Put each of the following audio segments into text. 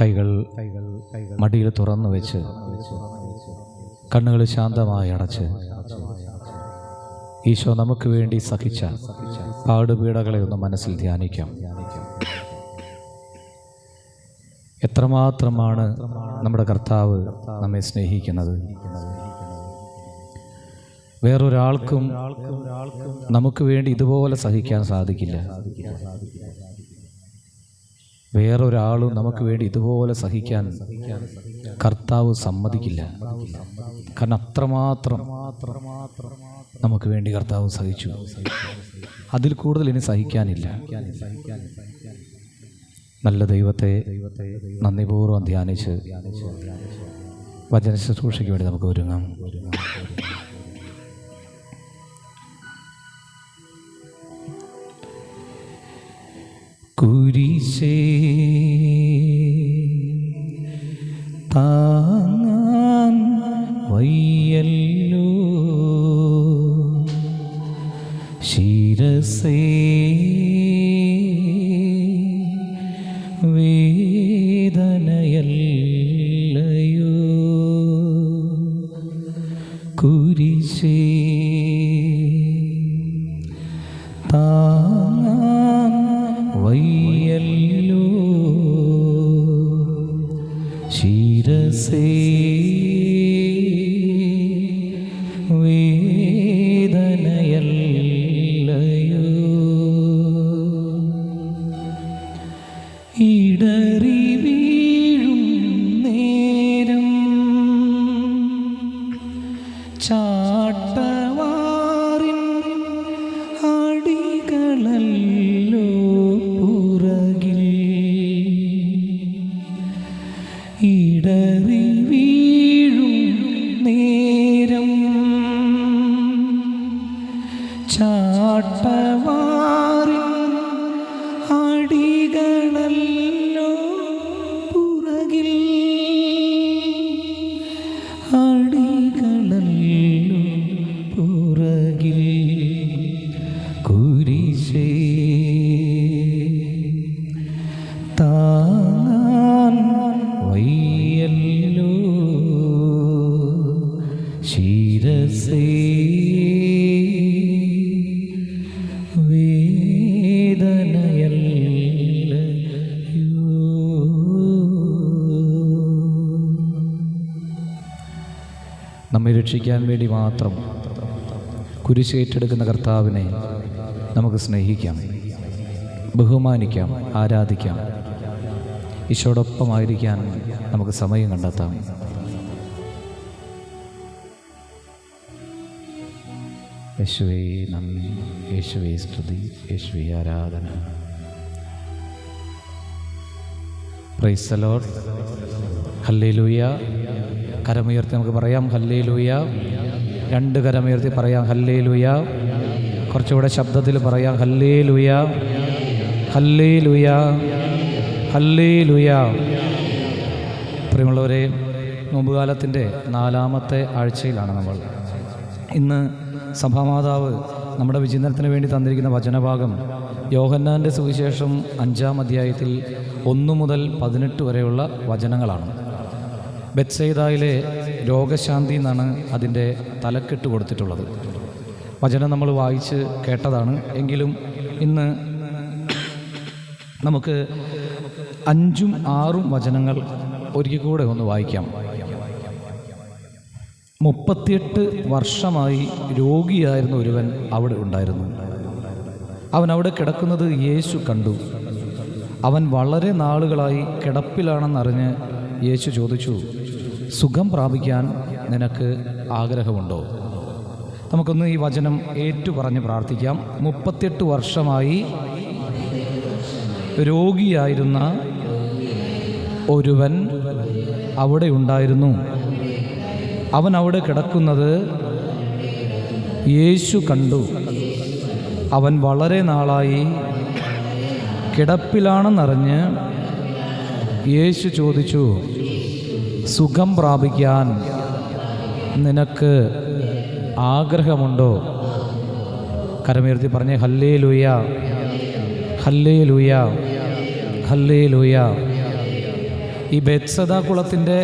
കൈകൾ മടിയിൽ തുറന്നു വെച്ച് കണ്ണുകൾ ശാന്തമായി അടച്ച് ഈശോ നമുക്ക് വേണ്ടി സഹിച്ച പാടുപീടകളെ ഒന്ന് മനസ്സിൽ ധ്യാനിക്കാം. എത്രമാത്രമാണ് നമ്മുടെ കർത്താവ് നമ്മെ സ്നേഹിക്കുന്നത്? വേറൊരാൾക്കും നമുക്ക് വേണ്ടി ഇതുപോലെ സഹിക്കാൻ സാധിക്കില്ല. വേറൊരാളും നമുക്ക് വേണ്ടി ഇതുപോലെ സഹിക്കാൻ കർത്താവ് സമ്മതിക്കില്ല. കാരണം അത്രമാത്രം നമുക്ക് വേണ്ടി കർത്താവ് സഹിച്ചു. അതിൽ കൂടുതൽ ഇനി സഹിക്കാനില്ല. നല്ല ദൈവത്തെ നന്ദിപൂർവം ധ്യാനിച്ച് വചന ശുശ്രൂഷയ്ക്ക് വേണ്ടി നമുക്ക് ഒരുങ്ങാം. കുരിശേ താങ്ങാൻ অট্টা രക്ഷിക്കാൻ വേണ്ടി മാത്രം കുരിശേറ്റെടുക്കുന്ന കർത്താവിനെ നമുക്ക് സ്നേഹിക്കാം ബഹുമാനിക്കാം ആരാധിക്കാം. ഈശോടൊപ്പമായിരിക്കാൻ നമുക്ക് സമയം കണ്ടെത്താം. യേശുവേ നന്ദി. യേശുവേ സ്തുതി. യേശുവേ ആരാധന. പ്രൈസലോഡ് ഹല്ലേ ലൂയ കരമുയർത്തി നമുക്ക് പറയാം ഹല്ലേ ലൂയ രണ്ട് കരമുയർത്തി പറയാം ഹല്ലേ ലൂയ കുറച്ചുകൂടെ ശബ്ദത്തിൽ പറയാം ഹല്ലേ ലൂയ ഹല്ലേ ലൂയ ഹല്ലേ ലൂയ പ്രിയമുള്ളവരെ നോമ്പുകാലത്തിന്റെ നാലാമത്തെ ആഴ്ചയിലാണ് നമ്മൾ. ഇന്ന് സഭാമാതാവ് നമ്മുടെ വിചിന്തനത്തിന് വേണ്ടി തന്നിരിക്കുന്ന വചനഭാഗം യോഹന്നാന്റെ സുവിശേഷം അഞ്ചാം അധ്യായത്തിൽ ഒന്നു മുതൽ പതിനെട്ട് വരെയുള്ള വചനങ്ങളാണ്. ബെത്സൈദായിലെ രോഗശാന്തി എന്നാണ് അതിന്റെ തലക്കെട്ട് കൊടുത്തിട്ടുള്ളത്. വചനം നമ്മൾ വായിച്ച് കേട്ടതാണ്. എങ്കിലും ഇന്ന് നമുക്ക് അഞ്ചും ആറും വചനങ്ങൾ ഒരിക്കൽ കൂടെ ഒന്ന് വായിക്കാം. മുപ്പത്തിയെട്ട് വർഷമായി രോഗിയായിരുന്ന ഒരുവൻ അവിടെ ഉണ്ടായിരുന്നു. അവൻ അവിടെ കിടക്കുന്നത് യേശു കണ്ടു. അവൻ വളരെ നാളുകളായി കിടപ്പിലാണെന്നറിഞ്ഞ് യേശു ചോദിച്ചു സുഖം പ്രാപിക്കാൻ നിനക്ക് ആഗ്രഹമുണ്ടോ? നമുക്കൊന്ന് ഈ വചനം ഏറ്റു പറഞ്ഞ് പ്രാർത്ഥിക്കാം. മുപ്പത്തിയെട്ട് വർഷമായി രോഗിയായിരുന്ന ഒരുവൻ അവിടെ ഉണ്ടായിരുന്നു. അവൻ അവിടെ കിടക്കുന്നത് യേശു കണ്ടു. അവൻ വളരെ നാളായി കിടപ്പിലാണെന്നറിഞ്ഞ് യേശു ചോദിച്ചു സുഖം പ്രാപിക്കാൻ നിനക്ക് ആഗ്രഹമുണ്ടോ? കരമുയർത്തി പറഞ്ഞ ഹല്ലേ ലൂയ ഹല്ലേ ലൂയ ഹല്ലേ ലൂയ ഈ ബെത്സദ കുളത്തിന്റെ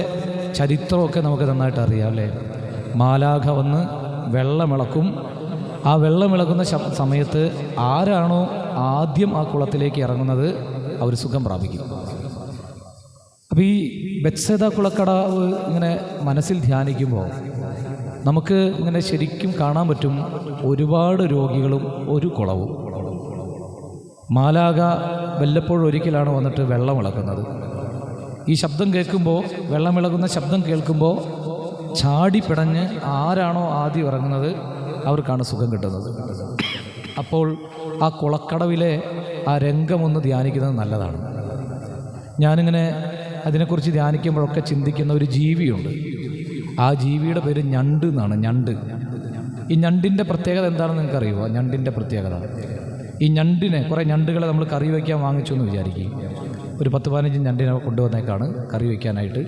ചരിത്രമൊക്കെ നമുക്ക് നന്നായിട്ട് അറിയാം അല്ലേ? മാലാഖ വന്ന് വെള്ളമിളക്കും. ആ വെള്ളമിളക്കുന്ന സമയത്ത് ആരാണോ ആദ്യം ആ കുളത്തിലേക്ക് ഇറങ്ങുന്നത് അവർ സുഖം പ്രാപിക്കും. അപ്പോൾ ഈ ബത്സേത കുളക്കടാവ് ഇങ്ങനെ മനസ്സിൽ ധ്യാനിക്കുമ്പോൾ നമുക്ക് ഇങ്ങനെ ശരിക്കും കാണാൻ പറ്റും ഒരുപാട് രോഗികളും ഒരു കുളവും. മാലാക വല്ലപ്പോഴും ഒരിക്കലാണ് വന്നിട്ട് വെള്ളം വെള്ളമിളക്കുന്നത് ഈ ശബ്ദം കേൾക്കുമ്പോൾ വെള്ളം വെള്ളമിളകുന്ന ശബ്ദം കേൾക്കുമ്പോൾ ചാടി പിടഞ്ഞ് ആരാണോ ആദ്യം ഇറങ്ങുന്നത് അവർക്കാണ് സുഖം കിട്ടുന്നത്. അപ്പോൾ ആ കുളക്കടവിലെ ആ രംഗമൊന്ന് ധ്യാനിക്കുന്നത് നല്ലതാണ്. ഞാനിങ്ങനെ അതിനെക്കുറിച്ച് ധ്യാനിക്കുമ്പോഴൊക്കെ ചിന്തിക്കുന്ന ഒരു ജീവിയുണ്ട്. ആ ജീവിയുടെ പേര് ഞണ്ട് എന്നാണ് ഞണ്ട്. ഈ ഞണ്ടിന്റെ പ്രത്യേകത എന്താണെന്ന് നിങ്ങൾക്ക് അറിയുമോ ഞണ്ടിന്റെ പ്രത്യേകത. ഈ ഞണ്ടിനെ കുറേ ഞണ്ടുകളെ നമ്മൾ കറി വയ്ക്കാൻ വാങ്ങിച്ചു എന്ന് വിചാരിക്കും. ഒരു പത്ത് പതിനഞ്ച് ഞണ്ടിനെ കൊണ്ടുവന്നേക്കാണ് കറി വയ്ക്കാനായിട്ട്.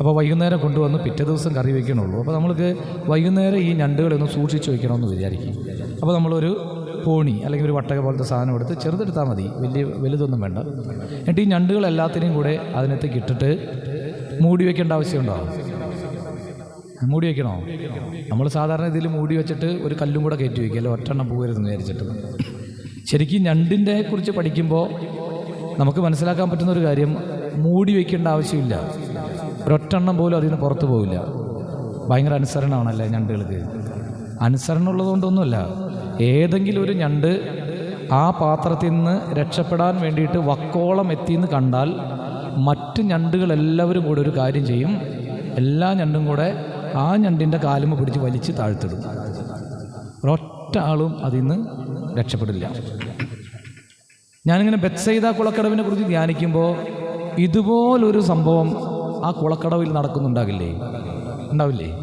അപ്പോൾ വൈകുന്നേരം കൊണ്ടുവന്ന് പിറ്റേ ദിവസം കറി വയ്ക്കണുള്ളൂ. അപ്പോൾ നമ്മൾക്ക് വൈകുന്നേരം ഈ ഞണ്ടുകളൊന്ന് സൂക്ഷിച്ച് വയ്ക്കണമെന്ന് വിചാരിക്കും. അപ്പോൾ നമ്മളൊരു പോണി അല്ലെങ്കിൽ ഒരു വട്ടക പോലത്തെ സാധനം എടുത്ത് ചെറുതെടുത്താൽ മതി. വലിയ വലുതൊന്നും വേണ്ട. എന്നിട്ട് ഈ ഞണ്ടുകൾ എല്ലാത്തിനെയും കൂടെ അതിനകത്തേക്ക് ഇട്ടിട്ട് മൂടി വയ്ക്കേണ്ട ആവശ്യമുണ്ടോ മൂടി വയ്ക്കണോ നമ്മൾ സാധാരണ ഇതിൽ മൂടി വെച്ചിട്ട് ഒരു കല്ലും കൂടെ കയറ്റി വയ്ക്കുക ഒറ്റെണ്ണം പോകരുതെന്ന് വിചാരിച്ചിട്ട്. ശരിക്കും ഞണ്ടിന്റെ കുറിച്ച് പഠിക്കുമ്പോൾ നമുക്ക് മനസ്സിലാക്കാൻ പറ്റുന്ന ഒരു കാര്യം മൂടി വയ്ക്കേണ്ട ആവശ്യമില്ല. ഒരൊറ്റെണ്ണം പോലും അതിൽ നിന്ന് പുറത്തു പോവില്ല. ഭയങ്കര അനുസരണമാണല്ലേ ഞണ്ടുകൾക്ക്? അനുസരണം ഉള്ളതുകൊണ്ടൊന്നുമല്ല ഏതെങ്കിലും ഒരു ഞണ്ട് ആ പാത്രത്തിൽ നിന്ന് രക്ഷപ്പെടാൻ വേണ്ടിയിട്ട് വക്കോളം എത്തിയെന്ന് കണ്ടാൽ മറ്റ് ഞണ്ടുകളെല്ലാവരും കൂടെ ഒരു കാര്യം ചെയ്യും. എല്ലാ ഞണ്ടും കൂടെ ആ ഞണ്ടിന്റെ കാലുമ പിടിച്ച് വലിച്ച് താഴ്ത്തിടും. ഒരൊറ്റ ആളും അതിൽ നിന്ന് രക്ഷപ്പെടില്ല. ഞാനിങ്ങനെ ബെത്സൈദ കുളക്കടവിനെ കുറിച്ച് ധ്യാനിക്കുമ്പോൾ ഇതുപോലൊരു സംഭവം ആ കുളക്കടവിൽ നടക്കുന്നുണ്ടാകില്ലേ? ഉണ്ടാവില്ലേ?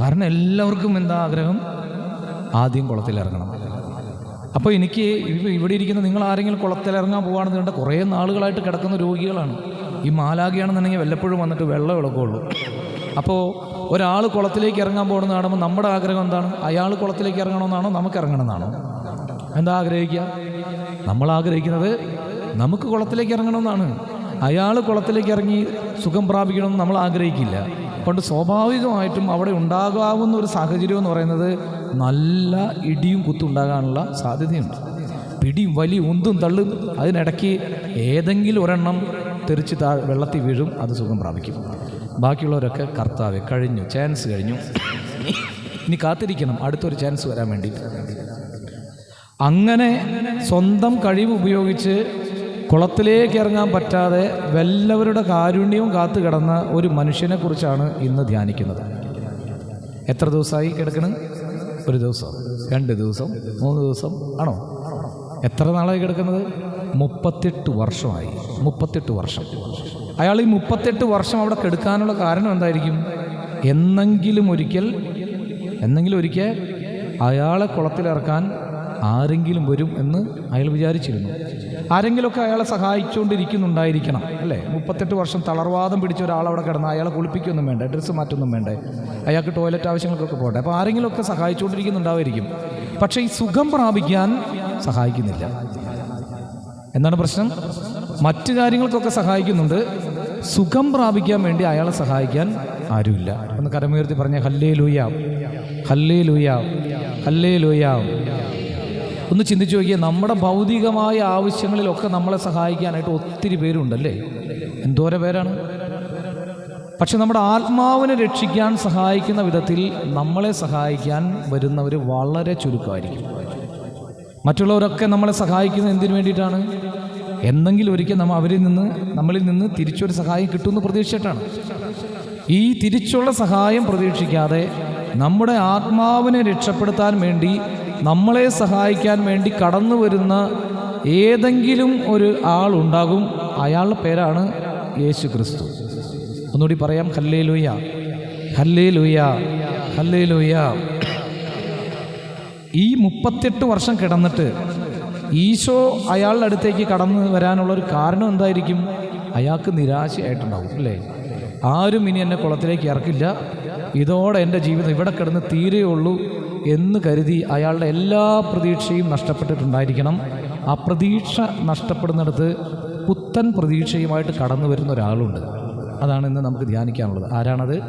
കാരണം എല്ലാവർക്കും എന്താ ആഗ്രഹം? ആദ്യം കുളത്തിലിറങ്ങണം. അപ്പോൾ എനിക്ക് ഇവിടെ ഇരിക്കുന്ന നിങ്ങൾ ആരെങ്കിലും കുളത്തിലിറങ്ങാൻ പോകുകയാണെന്ന് കണ്ട കുറേ നാളുകളായിട്ട് കിടക്കുന്ന രോഗികളാണ്. ഈ മാലാകിയാണെന്നുണ്ടെങ്കിൽ വല്ലപ്പോഴും വന്നിട്ട് വെള്ളം ഇളക്കുള്ളൂ അപ്പോൾ ഒരാൾ കുളത്തിലേക്ക് ഇറങ്ങാൻ പോകുന്നത് കാണുമ്പോൾ നമ്മുടെ ആഗ്രഹം എന്താണ്? അയാൾ കുളത്തിലേക്ക് ഇറങ്ങണമെന്നാണോ? നമുക്ക് ഇറങ്ങണമെന്നാണോ? എന്താ ആഗ്രഹിക്കുക? നമ്മൾ ആഗ്രഹിക്കുന്നത് നമുക്ക് കുളത്തിലേക്ക് ഇറങ്ങണമെന്നാണ്. അയാൾ കുളത്തിലേക്ക് ഇറങ്ങി സുഖം പ്രാപിക്കണമെന്ന് നമ്മൾ ആഗ്രഹിക്കില്ല. അതുകൊണ്ട് സ്വാഭാവികമായിട്ടും അവിടെ ഉണ്ടാകാവുന്ന ഒരു സാഹചര്യം എന്ന് പറയുന്നത് നല്ല ഇടിയും കുത്തും ഉണ്ടാകാനുള്ള സാധ്യതയുണ്ട്. പിടിയും വലിയ ഉന്തും തള്ളും അതിനിടയ്ക്ക് ഏതെങ്കിലും ഒരെണ്ണം തെറിച്ച് താ വെള്ളത്തിൽ വീഴും അത് സുഖം പ്രാപിക്കും. ബാക്കിയുള്ളവരൊക്കെ കർത്താവ് കഴിഞ്ഞു. ചാൻസ് കഴിഞ്ഞു. ഇനി കാത്തിരിക്കണം. അടുത്തൊരു ചാൻസ് വരാൻ വേണ്ടി. അങ്ങനെ സ്വന്തം കഴിവ് ഉപയോഗിച്ച് കുളത്തിലേക്ക് ഇറങ്ങാൻ പറ്റാതെ വല്ലവരുടെ കാരുണ്യവും കാത്തു കിടന്ന ഒരു മനുഷ്യനെക്കുറിച്ചാണ് ഇന്ന് ധ്യാനിക്കുന്നത്. എത്ര ദിവസമായി കിടക്കണ്? ഒരു ദിവസം രണ്ട് ദിവസം മൂന്ന് ദിവസം ആണോ? എത്ര നാളായി കിടക്കുന്നത്? മുപ്പത്തെട്ട് വർഷമായി മുപ്പത്തെട്ട് വർഷം. അയാൾ ഈ മുപ്പത്തെട്ട് വർഷം അവിടെ കെടുക്കാനുള്ള കാരണം എന്തായിരിക്കും? എന്നെങ്കിലും ഒരിക്കൽ എന്നെങ്കിലും ഒരിക്കൽ അയാളെ കുളത്തിലിറക്കാൻ ആരെങ്കിലും വരും എന്ന് അയാൾ വിചാരിച്ചിരുന്നു. ആരെങ്കിലുമൊക്കെ അയാളെ സഹായിച്ചുകൊണ്ടിരിക്കുന്നുണ്ടായിരിക്കണം അല്ലേ? മുപ്പത്തെട്ട് വർഷം തളർവാദം പിടിച്ച ഒരാൾ അവിടെ കിടന്ന അയാളെ കുളിപ്പിക്കൊന്നും വേണ്ട ഡ്രസ്സ് മാറ്റൊന്നും വേണ്ടേ. അയാൾക്ക് ടോയ്ലറ്റ് ആവശ്യങ്ങൾക്കൊക്കെ പോട്ടെ. അപ്പോൾ ആരെങ്കിലുമൊക്കെ സഹായിച്ചുകൊണ്ടിരിക്കുന്നുണ്ടാവുമായിരിക്കും. പക്ഷേ ഈ സുഖം പ്രാപിക്കാൻ സഹായിക്കുന്നില്ല. എന്താണ് പ്രശ്നം? മറ്റു കാര്യങ്ങൾക്കൊക്കെ സഹായിക്കുന്നുണ്ട്. സുഖം പ്രാപിക്കാൻ വേണ്ടി അയാളെ സഹായിക്കാൻ ആരുമില്ല. ഒന്ന് കരമുയർത്തി പറഞ്ഞ ഹല്ലേ ലൂയാം ഹല്ലേ ലൂയാം ഹല്ലേ ലൂയ ഒന്ന് ചിന്തിച്ചു നോക്കിയാൽ നമ്മുടെ ഭൗതികമായ ആവശ്യങ്ങളിലൊക്കെ നമ്മളെ സഹായിക്കാനായിട്ട് ഒത്തിരി പേരുണ്ടല്ലേ? എന്തോരം പേരാണ്? പക്ഷെ നമ്മുടെ ആത്മാവിനെ രക്ഷിക്കാൻ സഹായിക്കുന്ന വിധത്തിൽ നമ്മളെ സഹായിക്കാൻ വരുന്നവർ വളരെ ചുരുക്കമായിരിക്കും. മറ്റുള്ളവരൊക്കെ നമ്മളെ സഹായിക്കുന്നത് എന്തിനു വേണ്ടിയിട്ടാണ്? എന്നെങ്കിലും ഒരിക്കൽ നമ്മൾ അവരിൽ നിന്ന് നമ്മളിൽ നിന്ന് തിരിച്ചൊരു സഹായം കിട്ടുമെന്ന് പ്രതീക്ഷിച്ചിട്ടാണ്. ഈ തിരിച്ചുള്ള സഹായം പ്രതീക്ഷിക്കാതെ നമ്മുടെ ആത്മാവിനെ രക്ഷപ്പെടുത്താൻ വേണ്ടി നമ്മളെ സഹായിക്കാൻ വേണ്ടി കടന്നു വരുന്ന ഏതെങ്കിലും ഒരു ആളുണ്ടാകും അയാളുടെ പേരാണ് യേശു ക്രിസ്തു. ഒന്നുകൂടി പറയാം ഹല്ലേ ലൂയ ഹല്ലേ ലൂയ ഹല്ലേ ലൂയ ഈ മുപ്പത്തെട്ട് വർഷം കിടന്നിട്ട് ഈശോ അയാളുടെ അടുത്തേക്ക് കടന്നു വരാനുള്ള ഒരു കാരണം എന്തായിരിക്കും? അയാൾക്ക് നിരാശയായിട്ടുണ്ടാവും അല്ലേ? ആരും ഇനി എന്നെ കുളത്തിലേക്ക് ഇറക്കില്ല. ഇതോടെ എന്റെ ജീവിതം ഇവിടെ കിടന്ന് തീരെയുള്ളൂ എന്ന് കരുതി അയാളുടെ എല്ലാ പ്രതീക്ഷയും നഷ്ടപ്പെട്ടിട്ടുണ്ടായിരിക്കണം. ആ പ്രതീക്ഷ നഷ്ടപ്പെടുന്നിടത്ത് പുത്തൻ പ്രതീക്ഷയുമായിട്ട് കടന്നു വരുന്ന ഒരാളുണ്ട്. അതാണ് ഇന്ന് നമുക്ക് ധ്യാനിക്കാനുള്ളത്. ആരാണത്?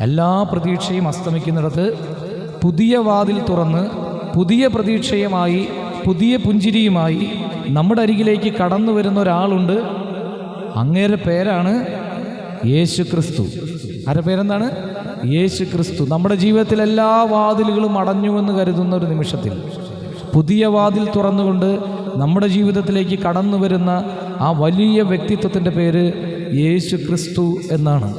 എല്ലാ പ്രതീക്ഷയും അസ്തമിക്കുന്നിടത്ത് പുതിയ വാതിൽ തുറന്ന് പുതിയ പ്രതീക്ഷയുമായി പുതിയ പുഞ്ചിരിയുമായി നമ്മുടെ അരികിലേക്ക് കടന്നു വരുന്ന ഒരാളുണ്ട്. അങ്ങേരെ പേരാണ് യേശു ക്രിസ്തു ആരുടെ പേരെന്താണ്? യേശു ക്രിസ്തു നമ്മുടെ ജീവിതത്തിൽ എല്ലാ വാതിലുകളും അടഞ്ഞു എന്ന് കരുതുന്ന ഒരു നിമിഷത്തിൽ പുതിയ വാതിൽ തുറന്നുകൊണ്ട് നമ്മുടെ ജീവിതത്തിലേക്ക് കടന്നു വരുന്ന ആ വലിയ വ്യക്തിത്വത്തിന്റെ പേര് യേശു ക്രിസ്തു എന്നാണ്.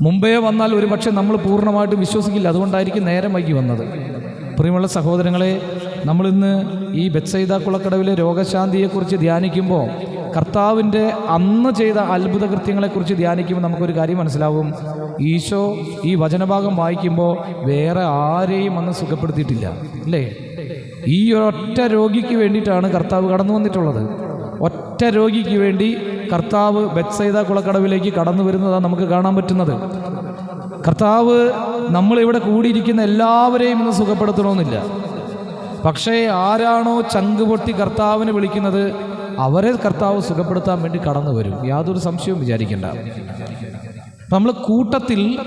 മുമ്പേ വന്നാൽ ഒരു പക്ഷേ നമ്മൾ പൂർണമായിട്ട് വിശ്വസിക്കില്ല. അതുകൊണ്ടായിരിക്കും നേരം വൈകി വന്നത്. പ്രിയമുള്ള സഹോദരങ്ങളെ നമ്മളിന്ന് ഈ ബെത്സൈദ കുളക്കടവിലെ രോഗശാന്തിയെക്കുറിച്ച് ധ്യാനിക്കുമ്പോൾ കർത്താവിന്റെ അന്ന് ചെയ്ത അത്ഭുത കൃത്യങ്ങളെക്കുറിച്ച് ധ്യാനിക്കുമ്പോൾ നമുക്കൊരു കാര്യം മനസ്സിലാവും. ഈശോ ഈ വചനഭാഗം വായിക്കുമ്പോൾ വേറെ ആരെയും അന്ന് സുഖപ്പെടുത്തിയിട്ടില്ല. അല്ലേ? ഈ ഒറ്റ രോഗിക്ക് വേണ്ടിയിട്ടാണ് കർത്താവ് കടന്നു വന്നിട്ടുള്ളത്. ഒറ്റ രോഗിക്ക് വേണ്ടി കർത്താവ് ബെത്സൈദ കുളക്കടവിലേക്ക് കടന്നു വരുന്നതാണ് നമുക്ക് കാണാൻ പറ്റുന്നത്. കർത്താവ് നമ്മളിവിടെ കൂടിയിരിക്കുന്ന എല്ലാവരെയും ഇന്ന് സുഖപ്പെടുത്തണമെന്നില്ല. പക്ഷേ ആരാണോ ചങ്ക് പൊട്ടി കർത്താവിനെ വിളിക്കുന്നത് അവരെ കർത്താവ് സുഖപ്പെടുത്താൻ വേണ്ടി കടന്നു വരും. യാതൊരു സംശയവും വിചാരിക്കേണ്ട. നമ്മൾ കൂട്ടത്തിൽ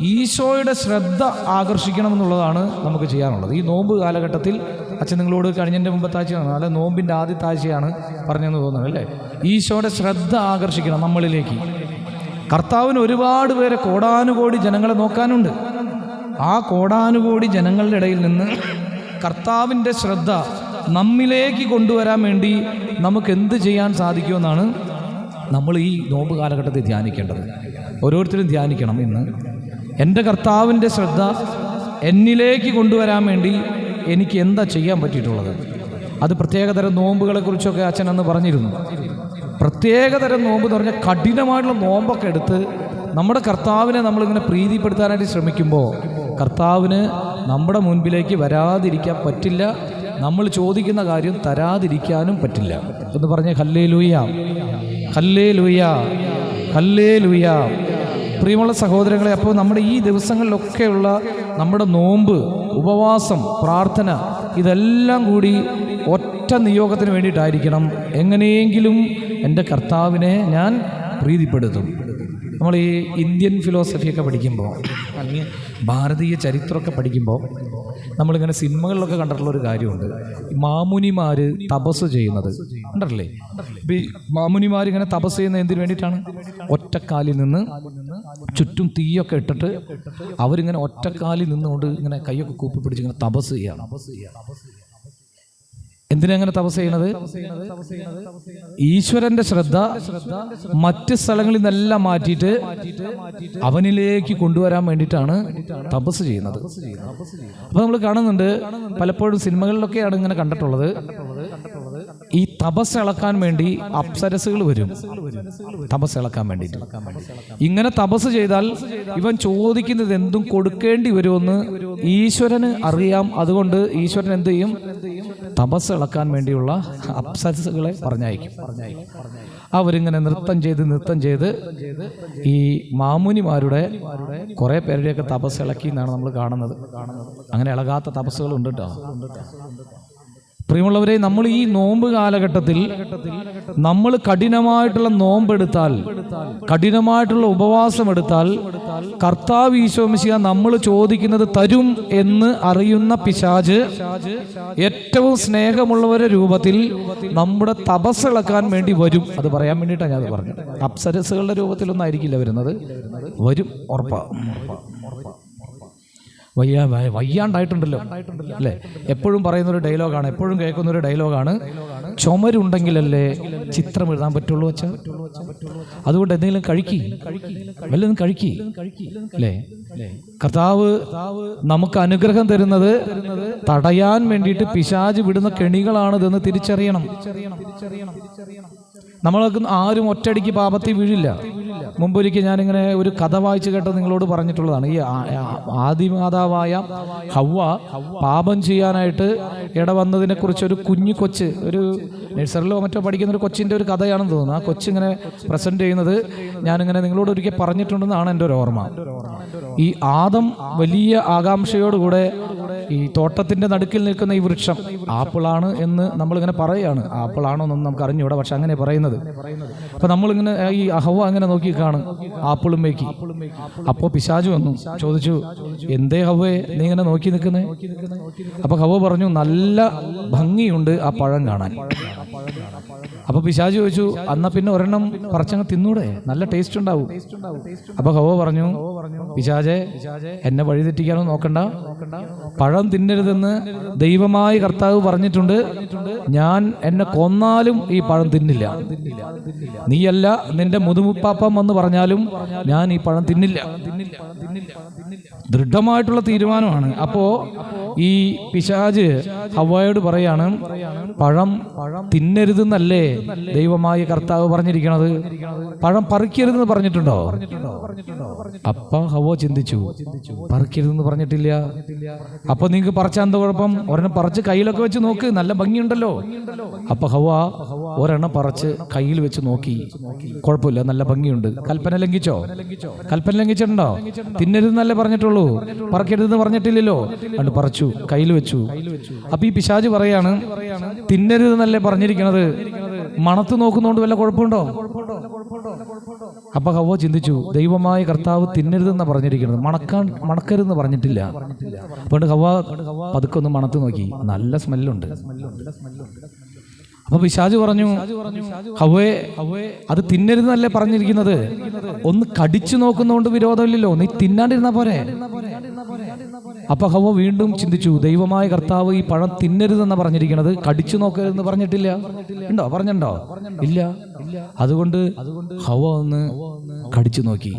ഈശോയുടെ ശ്രദ്ധ ആകർഷിക്കണം എന്നുള്ളതാണ് നമുക്ക് ചെയ്യാനുള്ളത്. ഈ നോമ്പ് കാലഘട്ടത്തിൽ അച്ഛൻ നിങ്ങളോട് കഴിഞ്ഞതിന്റെ മുമ്പത്തെ ആഴ്ചയാണ് അല്ലെ നോമ്പിന്റെ ആദ്യത്തെ ആഴ്ചയാണ് പറഞ്ഞതെന്ന് തോന്നുന്നത് അല്ലേ? ഈശോയുടെ ശ്രദ്ധ ആകർഷിക്കണം നമ്മളിലേക്ക്. കർത്താവിന് ഒരുപാട് പേരെ കോടാനുകോടി ജനങ്ങളെ നോക്കാനുണ്ട്. ആ കോടാനുകോടി ജനങ്ങളുടെ ഇടയിൽ നിന്ന് കർത്താവിന്റെ ശ്രദ്ധ നമ്മിലേക്ക് കൊണ്ടുവരാൻ വേണ്ടി നമുക്ക് എന്ത് ചെയ്യാൻ സാധിക്കുമെന്നാണ് നമ്മൾ ഈ നോമ്പ് കാലഘട്ടത്തിൽ ധ്യാനിക്കേണ്ടത്. ഓരോരുത്തരും ധ്യാനിക്കണം ഇന്ന്. എന്റെ കർത്താവിന്റെ ശ്രദ്ധ എന്നിലേക്ക് കൊണ്ടുവരാൻ വേണ്ടി എനിക്ക് എന്താ ചെയ്യാൻ പറ്റിയിട്ടുള്ളത്? അത് പ്രത്യേകതരം നോമ്പുകളെക്കുറിച്ചൊക്കെ അച്ഛൻ അന്ന് പറഞ്ഞിരുന്നു. പ്രത്യേകതരം നോമ്പ് എന്ന് പറഞ്ഞാൽ കഠിനമായിട്ടുള്ള നോമ്പൊക്കെ എടുത്ത് നമ്മുടെ കർത്താവിനെ നമ്മളിങ്ങനെ പ്രീതിപ്പെടുത്താനായിട്ട് ശ്രമിക്കുമ്പോൾ കർത്താവിന് നമ്മുടെ മുൻപിലേക്ക് വരാതിരിക്കാൻ പറ്റില്ല. നമ്മൾ ചോദിക്കുന്ന കാര്യം തരാതിരിക്കാനും പറ്റില്ല. എന്ന് പറഞ്ഞ് ഹല്ലേ ലൂയ ഹല്ലേ ലൂയ ഹല്ലേ ലൂയ പ്രിയമുള്ള സഹോദരങ്ങളെ അപ്പോൾ നമ്മുടെ ഈ ദിവസങ്ങളിലൊക്കെയുള്ള നമ്മുടെ നോമ്പ് ഉപവാസം പ്രാർത്ഥന ഇതെല്ലാം കൂടി ഒറ്റ നിയോഗത്തിന് വേണ്ടിയിട്ടായിരിക്കണം. എങ്ങനെയെങ്കിലും എന്റെ കർത്താവിനെ ഞാൻ പ്രീതിപ്പെടുത്തും. നമ്മൾ ഈ ഇന്ത്യൻ ഫിലോസഫിയൊക്കെ പഠിക്കുമ്പോൾ അല്ലെങ്കിൽ ഭാരതീയ ചരിത്രമൊക്കെ പഠിക്കുമ്പോൾ നമ്മളിങ്ങനെ സിനിമകളിലൊക്കെ കണ്ടിട്ടുള്ള ഒരു കാര്യമുണ്ട് മാമുനിമാർ തപസ് ചെയ്യുന്നത് കണ്ടിട്ടില്ലേ? ഈ മാമുനിമാർ ഇങ്ങനെ തപസ് ചെയ്യുന്നത് എന്തിനു വേണ്ടിയിട്ടാണ്? ഒറ്റക്കാലിൽ നിന്ന് ചുറ്റും തീയൊക്കെ ഇട്ടിട്ട് അവരിങ്ങനെ ഒറ്റക്കാലിൽ നിന്നുകൊണ്ട് ഇങ്ങനെ കൈയൊക്കെ കൂപ്പി പിടിച്ച് ഇങ്ങനെ തപസ് ചെയ്യാണ് എന്തിനാ അങ്ങനെ തപസ് ചെയ്യണത്? ഈശ്വരന്റെ ശ്രദ്ധ മറ്റ് സ്ഥലങ്ങളിൽ നിന്നെല്ലാം മാറ്റിയിട്ട് അവനിലേക്ക് കൊണ്ടുവരാൻ വേണ്ടിയിട്ടാണ് തപസ് ചെയ്യുന്നത്. അപ്പൊ നമ്മൾ കാണുന്നുണ്ട് പലപ്പോഴും സിനിമകളിലൊക്കെയാണ് ഇങ്ങനെ കണ്ടിട്ടുള്ളത്. ഈ തപസ് ഇളക്കാൻ വേണ്ടി അപ്സരസുകൾ വരും. തപസ് ഇളക്കാൻ വേണ്ടി ഇങ്ങനെ തപസ് ചെയ്താൽ ഇവൻ ചോദിക്കുന്നത് എന്തും കൊടുക്കേണ്ടി വരുമെന്ന് ഈശ്വരന് അറിയാം. അതുകൊണ്ട് ഈശ്വരൻ എന്ത് ചെയ്യും? തപസ് ഇളക്കാൻ വേണ്ടിയുള്ള അപ്സരസുകളെ പറഞ്ഞയക്കും. അവരിങ്ങനെ നൃത്തം ചെയ്ത് നൃത്തം ചെയ്ത് ഈ മാമുനിമാരുടെ കുറെ പേരുടെയൊക്കെ തപസ് ഇളക്കി എന്നാണ് നമ്മൾ കാണുന്നത്. അങ്ങനെ ഇളകാത്ത തപസ്സുകൾ ഉണ്ട് കേട്ടോ പ്രിയമുള്ളവരെ നമ്മൾ ഈ നോമ്പ് കാലഘട്ടത്തിൽ നമ്മൾ കഠിനമായിട്ടുള്ള നോമ്പെടുത്താൽ കഠിനമായിട്ടുള്ള ഉപവാസം എടുത്താൽ കർത്താവ് ഈശോമിശിയ നമ്മൾ ചോദിക്കുന്നത് തരും എന്ന് അറിയുന്ന പിശാജ് ഏറ്റവും സ്നേഹമുള്ളവരുടെ രൂപത്തിൽ നമ്മുടെ തപസ് ഇളക്കാൻ വേണ്ടി വരും. അത് പറയാൻ വേണ്ടിയിട്ടാണ് ഞാൻ അത് പറഞ്ഞത്. അപ്സരസുകളുടെ രൂപത്തിലൊന്നും ആയിരിക്കില്ല വരുന്നത്. വരും ഉറപ്പാ. വയ്യ വയ്യാണ്ടായിട്ടുണ്ടല്ലോ. അല്ലേ? എപ്പോഴും പറയുന്ന ഒരു ഡയലോഗാണ് എപ്പോഴും കേൾക്കുന്ന ഒരു ഡയലോഗാണ്. ചുമരുണ്ടെങ്കിലല്ലേ ചിത്രം എഴുതാൻ പറ്റുള്ളൂ വെച്ചാൽ അതുകൊണ്ട് എന്തെങ്കിലും കഴിക്കി വല്ലതും കഴിക്കി അല്ലേ? കർത്താവ് നമുക്ക് അനുഗ്രഹം തരുന്നത് തടയാൻ വേണ്ടിയിട്ട് പിശാജ് വിടുന്ന കെണികളാണ് ഇതെന്ന് തിരിച്ചറിയണം. നമ്മളൊക്കെ ആരും ഒറ്റയടിക്ക് പാപത്തിൽ വീഴില്ല. മുമ്പൊരിക്കൽ ഞാനിങ്ങനെ ഒരു കഥ വായിച്ചു കേട്ടത് നിങ്ങളോട് പറഞ്ഞിട്ടുള്ളതാണ്. ഈ ആദിമാതാവായ ഹവ്വ പാപം ചെയ്യാനായിട്ട് ഇടവന്നതിനെ കുറിച്ച് ഒരു കുഞ്ഞു കൊച്ച് ഒരു നഴ്സറിലോ മറ്റോ പഠിക്കുന്ന ഒരു കൊച്ചിന്റെ ഒരു കഥയാണെന്ന് തോന്നുന്നു. ആ കൊച്ചിങ്ങനെ പ്രസന്റ് ചെയ്യുന്നത് ഞാനിങ്ങനെ നിങ്ങളോട് ഒരിക്കൽ പറഞ്ഞിട്ടുണ്ടെന്നാണ് എന്റെ ഒരു ഓർമ്മ. ഈ ആദം വലിയ ആകാംക്ഷയോടുകൂടെ ഈ തോട്ടത്തിന്റെ നടുക്കിൽ നിൽക്കുന്ന ഈ വൃക്ഷം ആപ്പിളാണ് എന്ന് നമ്മളിങ്ങനെ പറയുകയാണ് ആപ്പിളാണോ എന്നൊന്നും നമുക്ക് അറിഞ്ഞൂടാ പക്ഷെ അങ്ങനെ പറയുന്നത്. അപ്പൊ നമ്മളിങ്ങനെ ഈ അഹവ അങ്ങനെ നോക്കി കാണും ആപ്പിളും മേക്കി അപ്പോൾ പിശാജു വന്നു ചോദിച്ചു എന്തേ ഹവേ നീ ഇങ്ങനെ നോക്കി നിൽക്കുന്നേ? അപ്പൊ ഹവ പറഞ്ഞു നല്ല ഭംഗിയുണ്ട് ആ പഴം കാണാൻ. അപ്പൊ പിശാജ് ചോദിച്ചു അന്നാ പിന്നെ ഒരെണ്ണം പറച്ചങ്ങ് തിന്നൂടെ? നല്ല ടേസ്റ്റ് ഉണ്ടാവും. അപ്പൊ ഹവ പറഞ്ഞു പിശാജെ എന്നെ വഴി തെറ്റിക്കാനോ നോക്കണ്ട. പഴം തിന്നരുതെന്ന് ദൈവമായി കർത്താവ് പറഞ്ഞിട്ടുണ്ട്. ഞാൻ എന്നെ കൊന്നാലും ഈ പഴം തിന്നില്ല. നീയല്ല നിന്റെ മുതുമുപ്പാപ്പം എന്ന് പറഞ്ഞാലും ഞാൻ ഈ പഴം തിന്നില്ല. ദൃഢമായിട്ടുള്ള തീരുമാനമാണ്. അപ്പോ ഈ പിശാജ് ഹവായോട് പറയാണ് പഴം തിന്നരുതെന്നല്ലേ ദൈവമായി കർത്താവ് പറഞ്ഞിരിക്കണത്? പഴം പറിക്കരുതെന്ന് പറഞ്ഞിട്ടുണ്ടോ? അപ്പ ഹവോ ചിന്തിച്ചു പറിക്കരുതെന്ന് പറഞ്ഞിട്ടില്ല. അപ്പൊ നിങ്ങൾക്ക് പറിച്ച എന്താ കുഴപ്പം? ഒരെണ്ണം പറിച്ച് കയ്യിലൊക്കെ വെച്ച് നോക്ക് നല്ല ഭംഗിയുണ്ടല്ലോ. അപ്പൊ ഹവ ഒരെണ്ണം പറിച്ച് കയ്യിൽ വെച്ച് നോക്കി. കുഴപ്പമില്ല നല്ല ഭംഗിയുണ്ട്. കൽപ്പന ലംഘിച്ചോ? കൽപ്പന ലംഘിച്ചിട്ടുണ്ടോ? തിന്നരുതെന്നല്ലേ പറഞ്ഞിട്ടുള്ളൂ. പറക്കരുതെന്ന് പറഞ്ഞിട്ടില്ലല്ലോ. അത് പറിച്ചു കയ്യിൽ വെച്ചു. അപ്പൊ ഈ പിശാജ് പറയാണ് തിന്നരുതെന്നല്ലേ പറഞ്ഞിരിക്കണത്. മണത്ത് നോക്കുന്നോണ്ട് വല്ല കുഴപ്പമുണ്ടോ? അപ്പൊ ഹവ ചിന്തിച്ചു ദൈവമായ കർത്താവ് തിന്നരുതെന്നാ പറഞ്ഞിരിക്കുന്നത് മണക്കാൻ മണക്കരുതെന്ന് പറഞ്ഞിട്ടില്ല. അതുകൊണ്ട് ഹവ പതുക്കെ ഒന്ന് മണത്ത് നോക്കി. നല്ല സ്മെല്ലുണ്ട്. അപ്പൊ പിശാജ് പറഞ്ഞു ഹവേ അത് തിന്നരുതെന്നല്ലേ പറഞ്ഞിരിക്കുന്നത്? ഒന്ന് കടിച്ചു നോക്കുന്നതുകൊണ്ട് വിരോധമില്ലല്ലോ നീ തിന്നാണ്ടിരുന്ന പോരെ? അപ്പൊ ഹവ വീണ്ടും ചിന്തിച്ചു ദൈവമായ കർത്താവ് ഈ പഴം തിന്നരുതെന്ന് പറഞ്ഞിരിക്കുന്നത് കടിച്ചു നോക്കരുതെന്ന് പറഞ്ഞിട്ടില്ല? ഉണ്ടോ? പറഞ്ഞിട്ടുണ്ടോ? ഇല്ല. അതുകൊണ്ട് ഹവ ഒന്ന് കടിച്ചു നോക്കി.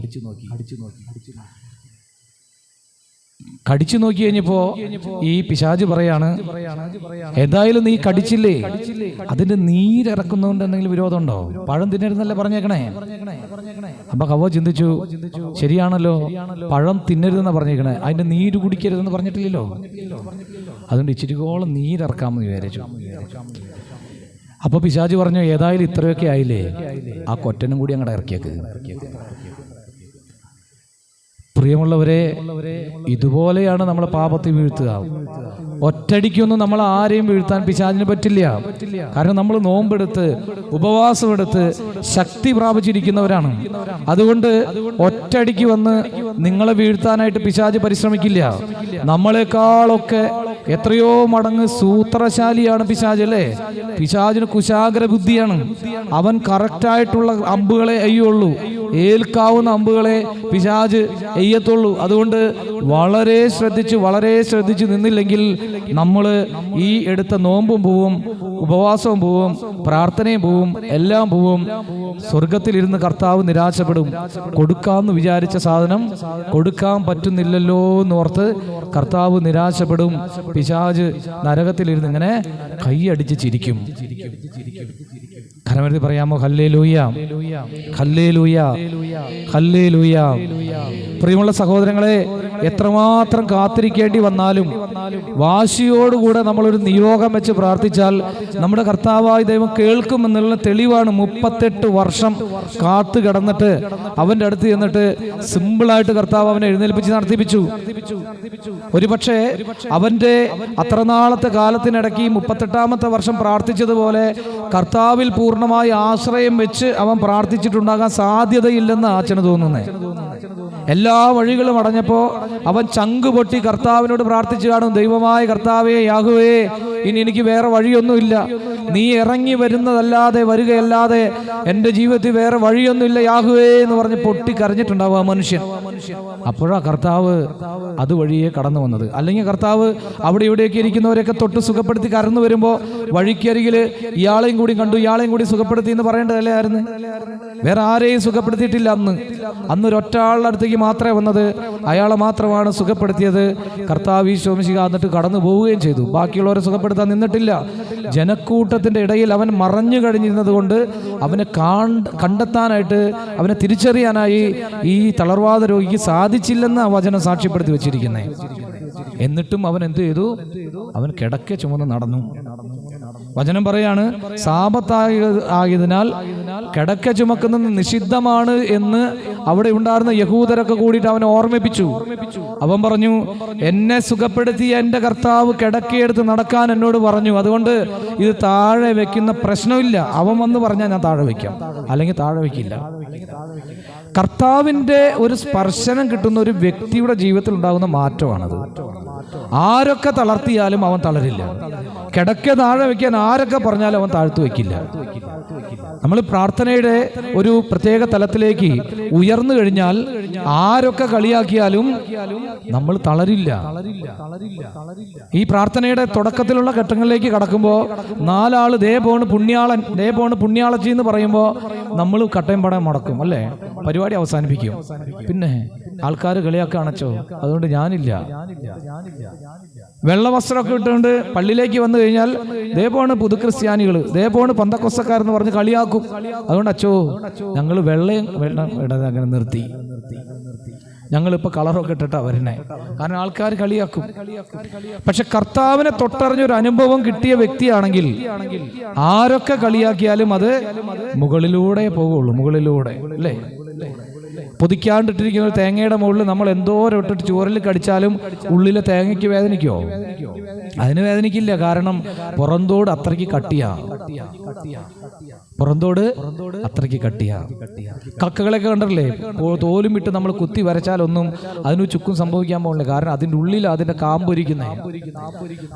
കടിച്ചു നോക്കി കഴിഞ്ഞപ്പോ ഈ പിശാജ് പറയാണ് ഏതായാലും നീ കടിച്ചില്ലേ? അതിന്റെ നീരിറക്കുന്നതുകൊണ്ട് എന്തെങ്കിലും വിരോധമുണ്ടോ? പഴം തിന്നരുതെന്നല്ലേ പറഞ്ഞേക്കണേ? അപ്പൊ കവ ചിന്തിച്ചു ശരിയാണല്ലോ പഴം തിന്നരുതെന്ന് പറഞ്ഞേക്കണേ. അതിന്റെ നീര് കുടിക്കരുതെന്ന് പറഞ്ഞിട്ടില്ലല്ലോ. അതുകൊണ്ട് ഇച്ചിരിക്കോളം നീരിറക്കാമെന്ന് വിചാരിച്ചു. അപ്പൊ പിശാജ് പറഞ്ഞു ഏതായാലും ഇത്രയൊക്കെ ആയില്ലേ? ആ കൊറ്റനും കൂടി അങ്ങോട്ട് ഇറക്കിയേക്ക്. പ്രിയമുള്ളവരെ ഇതുപോലെയാണ് നമ്മൾ പാപത്തിൽ വീഴ്ത്തുക. ഒറ്റടിക്കൊന്നും നമ്മൾ ആരെയും വീഴ്ത്താൻ പിശാചിന് പറ്റില്ല. കാരണം നമ്മൾ നോമ്പെടുത്ത് ഉപവാസമെടുത്ത് ശക്തി പ്രാപിച്ചിരിക്കുന്നവരാണ്. അതുകൊണ്ട് ഒറ്റടിക്ക് വന്ന് നിങ്ങളെ വീഴ്ത്താനായിട്ട് പിശാജ് പരിശ്രമിക്കില്ല. നമ്മളെക്കാളൊക്കെ എത്രയോ മടങ്ങ് സൂത്രശാലിയാണ് പിശാജ് അല്ലേ? പിശാജിന് കുശാഗ്ര ബുദ്ധിയാണ്. അവൻ കറക്റ്റായിട്ടുള്ള അമ്പുകളെ എയ്യുള്ളൂ ഏൽക്കാവുന്ന അമ്പുകളെ പിശാജ് എയ്യത്തുള്ളൂ അതുകൊണ്ട് വളരെ ശ്രദ്ധിച്ച് വളരെ ശ്രദ്ധിച്ച് നിന്നില്ലെങ്കിൽ നമ്മൾ ഈ എടുത്ത നോമ്പും പോവും ഉപവാസവും പോവും പ്രാർത്ഥനയും പോവും എല്ലാം പോവും സ്വർഗത്തിലിരുന്ന് കർത്താവ് നിരാശപ്പെടും. കൊടുക്കാമെന്ന് വിചാരിച്ച സാധനം കൊടുക്കാൻ പറ്റുന്നില്ലല്ലോ എന്ന് ഓർത്ത് കർത്താവ് നിരാശപ്പെടും. പിശാജ് നരകത്തിലിരുന്ന് ഇങ്ങനെ കൈയടിച്ച് ചിരിക്കും. കരമരുതി പറയാമോ? ഹല്ലേ ലൂയ ഹല്ലേ ലൂയ ഹല്ലേ ലൂയ പ്രിയമുള്ള സഹോദരങ്ങളെ എത്രമാത്രം കാത്തിരിക്കേണ്ടി വന്നാലും വാശിയോടുകൂടെ നമ്മളൊരു നിയോഗം വെച്ച് പ്രാർത്ഥിച്ചാൽ നമ്മുടെ കർത്താവായ ദൈവം കേൾക്കുമെന്നുള്ള തെളിവാണ് മുപ്പത്തെട്ട് വർഷം കാത്തു കിടന്നിട്ട് അവന്റെ അടുത്ത് ചെന്നിട്ട് സിമ്പിളായിട്ട് കർത്താവ് അവനെ എഴുന്നേൽപ്പിച്ച് നടത്തിപ്പിച്ചു. ഒരുപക്ഷെ അവന്റെ അത്ര നാളത്തെ കാലത്തിനിടയ്ക്ക് മുപ്പത്തെട്ടാമത്തെ വർഷം പ്രാർത്ഥിച്ചതുപോലെ കർത്താവിൽ പൂർണമായി ആശ്രയം വെച്ച് അവൻ പ്രാർത്ഥിച്ചിട്ടുണ്ടാകാൻ സാധ്യതയില്ലെന്ന് അച്ഛന് തോന്നുന്നത് എല്ലാ വഴികളും അടഞ്ഞപ്പോ അവൻ ചങ്ക് പൊട്ടി കർത്താവിനോട് പ്രാർത്ഥിച്ചു കാണും ദൈവമായ കർത്താവേ യാഹുവേ ഇനി എനിക്ക് വേറെ വഴിയൊന്നുമില്ല. നീ ഇറങ്ങി വരുന്നതല്ലാതെ വരികയല്ലാതെ എന്റെ ജീവിതത്തിൽ വേറെ വഴിയൊന്നുമില്ല യാഹുവേ എന്ന് പറഞ്ഞ് പൊട്ടി കരഞ്ഞിട്ടുണ്ടാവും ആ മനുഷ്യൻ. അപ്പോഴാ കർത്താവ് അതുവഴിയെ കടന്നു വന്നത്. അല്ലെങ്കിൽ കർത്താവ് അവിടെ ഇവിടെയൊക്കെ ഇരിക്കുന്നവരെയൊക്കെ തൊട്ട് സുഖപ്പെടുത്തി കറന്നു വരുമ്പോൾ വഴിക്കരികിൽ ഇയാളെയും കൂടി കണ്ടു ഇയാളെയും കൂടി സുഖപ്പെടുത്തി എന്ന് പറയേണ്ടതല്ലേ ആയിരുന്നു വേറെ ആരെയും സുഖപ്പെടുത്തിയിട്ടില്ല അന്ന്. അന്ന് ഒരൊറ്റാളുടെ അടുത്തേക്ക് മാത്രമേ വന്നത്. അയാളെ മാത്രമാണ് സുഖപ്പെടുത്തിയത്. കർത്താവ് ഈ ശോമിശിക എന്നിട്ട് കടന്നു പോവുകയും ചെയ്തു. ബാക്കിയുള്ളവരെ സുഖപ്പെടുത്താൻ നിന്നിട്ടില്ല. ജനക്കൂട്ടത്തിന്റെ ഇടയിൽ അവൻ മറഞ്ഞു കഴിഞ്ഞിരുന്നത് കൊണ്ട് അവനെ കാണ്ട് കണ്ടെത്താനായിട്ട് അവനെ തിരിച്ചറിയാനായി ഈ തളർവാദ രോഗിക്ക് സാധിച്ചില്ലെന്ന് ആ വചനം സാക്ഷ്യപ്പെടുത്തി വെച്ചിരിക്കുന്നത് എന്നിട്ടും അവൻ എന്ത് ചെയ്തു? അവൻ കിടക്കെ ചുമന്ന് നടന്നു. വചനം പറയാണ് സാപത്തായ ആയതിനാൽ കിടക്ക ചുമക്കുന്നത് നിഷിദ്ധമാണ് എന്ന് അവിടെ ഉണ്ടായിരുന്ന യഹൂദരൊക്കെ കൂടിയിട്ട് അവനെ ഓർമ്മിപ്പിച്ചു. അവൻ പറഞ്ഞു എന്നെ സുഖപ്പെടുത്തിയ എന്റെ കർത്താവ് കിടക്കയെടുത്ത് നടക്കാൻ എന്നോട് പറഞ്ഞു. അതുകൊണ്ട് ഇത് താഴെ വെക്കുന്ന പ്രശ്നമില്ല. അവൻ വന്ന് പറഞ്ഞാൽ ഞാൻ താഴെ വെക്കാം. അല്ലെങ്കിൽ താഴെ വെക്കില്ല. കർത്താവിന്റെ ഒരു സ്പർശനം കിട്ടുന്ന ഒരു വ്യക്തിയുടെ ജീവിതത്തിൽ ഉണ്ടാകുന്ന മാറ്റമാണത്. ആരൊക്കെ തളർത്തിയാലും അവൻ തളരില്ല. കിടക്ക താഴെ വെക്കാൻ ആരൊക്കെ പറഞ്ഞാലും അവൻ താഴ്ത്തു വെക്കില്ല. നമ്മൾ പ്രാർത്ഥനയുടെ ഒരു പ്രത്യേക തലത്തിലേക്ക് ഉയർന്നു കഴിഞ്ഞാൽ ആരൊക്കെ കളിയാക്കിയാലും നമ്മൾ തളരില്ല. ഈ പ്രാർത്ഥനയുടെ തുടക്കത്തിലുള്ള ഘട്ടങ്ങളിലേക്ക് കടക്കുമ്പോൾ നാലാൾ ദേ പോണ് പുണ്യാളൻ ദേ പോണ് പുണ്യാളച്ചി എന്ന് പറയുമ്പോൾ നമ്മൾ കട്ടയം പടം മുടക്കും അല്ലേ? പരിപാടി അവസാനിപ്പിക്കും. പിന്നെ ആൾക്കാർ കളിയാക്കാണച്ചോ? അതുകൊണ്ട് ഞാനില്ല. വെള്ള വസ്ത്രമൊക്കെ ഇട്ടുകൊണ്ട് പള്ളിയിലേക്ക് വന്നു കഴിഞ്ഞാൽ ദേപോണ് പുതുക്രിസ്ത്യാനികൾ ദേപോണ് പന്തക്കൊസക്കാരെന്ന് പറഞ്ഞ് കളിയാക്കും. അതുകൊണ്ട് അച്ചോ ഞങ്ങൾ വെള്ളയും വെള്ളം ഇടാതെ അങ്ങനെ നിർത്തി. ഞങ്ങളിപ്പോൾ കളറൊക്കെ ഇട്ടിട്ടാ വരണേ. കാരണം ആൾക്കാർ കളിയാക്കും. പക്ഷെ കർത്താവിനെ തൊട്ടറിഞ്ഞൊരു അനുഭവം കിട്ടിയ വ്യക്തിയാണെങ്കിൽ ആരൊക്കെ കളിയാക്കിയാലും അത് മുകളിലൂടെ പോകുള്ളൂ മുകളിലൂടെ. അല്ലേ? പൊതിക്കാണ്ടിട്ടിരിക്കുന്ന ഒരു തേങ്ങയുടെ മുകളിൽ നമ്മൾ എന്തോരം ഇട്ടിട്ട് ചോറിൽ കടിച്ചാലും ഉള്ളിലെ തേങ്ങയ്ക്ക് വേദനിക്കോ? അതിന് വേദനിക്കില്ല. കാരണം പുറന്തോട് അത്രയ്ക്ക് കട്ടിയാ. പുറന്തോട് അത്രയ്ക്ക് കട്ടിയ. കക്കകളൊക്കെ കണ്ടല്ലേ തോലും വിട്ട് നമ്മൾ കുത്തി വരച്ചാലൊന്നും അതിന് ചുക്കും സംഭവിക്കാൻ പോകില്ല കാരണം അതിന്റെ ഉള്ളിൽ അതിന്റെ കാമ്പ് ഇരിക്കുന്നേ.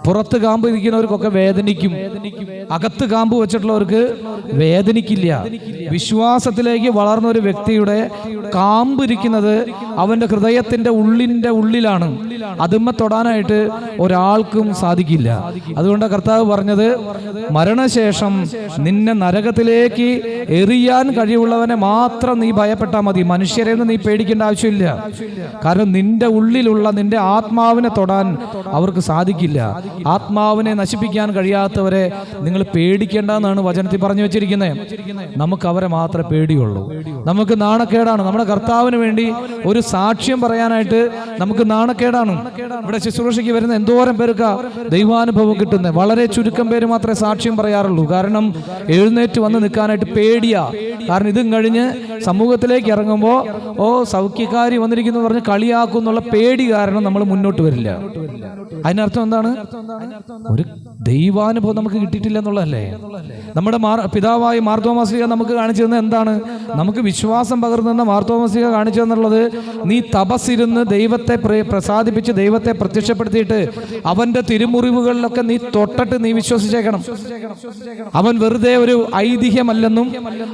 പുറത്ത് കാമ്പ് ഇരിക്കുന്നവർക്കൊക്കെ വേദനിക്കും. അകത്ത് കാമ്പ് വെച്ചിട്ടുള്ളവർക്ക് വേദനിക്കില്ല. വിശ്വാസത്തിലേക്ക് വളർന്ന ഒരു വ്യക്തിയുടെ കാമ്പ് ഇരിക്കുന്നത് അവന്റെ ഹൃദയത്തിന്റെ ഉള്ളിന്റെ ഉള്ളിലാണ്. അതുമ്മ തൊടാനായിട്ട് ഒരാൾക്കും സാധിക്കില്ല. അതുകൊണ്ട് കർത്താവ് പറഞ്ഞത് മരണശേഷം നിന്നെ നരകത്തിലേക്ക് എറിയാൻ കഴിവുള്ളവനെ മാത്രം നീ ഭയപ്പെട്ടാൽ മതി. മനുഷ്യരെ നീ പേടിക്കേണ്ട ആവശ്യമില്ല. കാരണം നിന്റെ ഉള്ളിലുള്ള നിന്റെ ആത്മാവിനെ തൊടാൻ അവർക്ക് സാധിക്കില്ല. ആത്മാവിനെ നശിപ്പിക്കാൻ കഴിയാത്തവരെ നിങ്ങൾ പേടിക്കേണ്ടെന്നാണ് വചനത്തിൽ പറഞ്ഞു വെച്ചിരിക്കുന്നത്. നമുക്ക് അവരെ മാത്രമേ പേടിയുള്ളൂ. നമുക്ക് നാണക്കേടാണ്. നമ്മുടെ കർത്താവിന് വേണ്ടി ഒരു സാക്ഷ്യം പറയാനായിട്ട് നമുക്ക് നാണക്കേടാണ്. ഇവിടെ ശുശ്രൂഷയ്ക്ക് വരുന്ന എന്തോരം പേർക്ക് ദൈവാനുഭവം കിട്ടുന്നത്. വളരെ ചുരുക്കം പേര് മാത്രമേ സാക്ഷ്യം പറയാറുള്ളൂ. കാരണം എഴുന്നേറ്റ് വന്ന് നിൽക്കാനായിട്ട് പേടിയാ. കാരണം ഇതും കഴിഞ്ഞ് സമൂഹത്തിലേക്ക് ഇറങ്ങുമ്പോൾ ഓ സൗഖ്യക്കാരി വന്നിരിക്കുന്നു പറഞ്ഞ് കളിയാക്കും എന്നുള്ള പേടി കാരണം നമ്മൾ മുന്നോട്ട് വരില്ല. അതിനർത്ഥം എന്താണ്? ഒരു ദൈവാനുഭവം നമുക്ക് കിട്ടിയിട്ടില്ല എന്നുള്ളതല്ലേ? നമ്മുടെ പിതാവായ മാർത്തോമാസിക നമുക്ക് കാണിച്ചു തന്ന എന്താണ്? നമുക്ക് വിശ്വാസം പകർന്നുന്ന മാർത്തോമാസിക കാണിച്ചു തന്നുള്ളത് നീ തപസ്സിരുന്ന് ദൈവത്തെ പ്രസാദിപ്പിച്ച് ദൈവത്തെ പ്രത്യക്ഷപ്പെടുത്തിയിട്ട് അവന്റെ തിരുമുറിവുകളിലൊക്കെ നീ തൊട്ടിട്ട് നീ വിശ്വസിച്ചേക്കണം. അവൻ വെറുതെ ഒരു ഐതിഹ്യമല്ലെന്നും